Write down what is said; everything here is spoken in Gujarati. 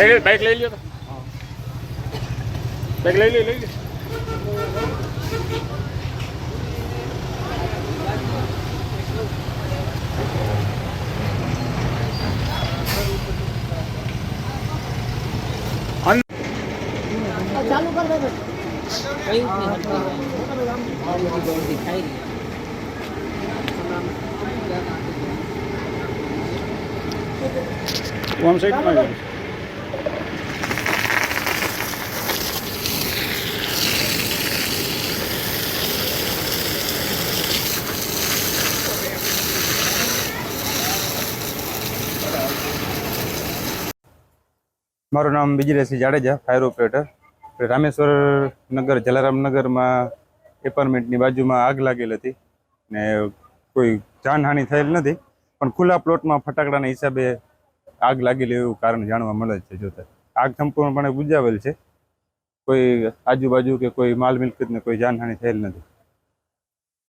લઈ બાઈક લઈ લ્યો બાઈક લઈ લ્યો લઈ અન- ચાલુ કર દે આમ સાઈડમાં મારું નામ વિજયસિંહ જાડેજા ફાયર ઓપરેટર રામેશ્વર નગર, જલારામ નગરમાં એપાર્ટમેન્ટની બાજુમાં આગ લાગેલ હતી ને કોઈ જાનહાનિ થયેલ નથી, પણ ખુલ્લા પ્લોટમાં ફટાકડાના હિસાબે આગ લાગેલી એવું કારણ જાણવા મળે છે જોતા આગ સંપૂર્ણપણે બુજાવેલ છે. કોઈ આજુબાજુ કે કોઈ માલ મિલકતને કોઈ જાનહાનિ થયેલ નથી.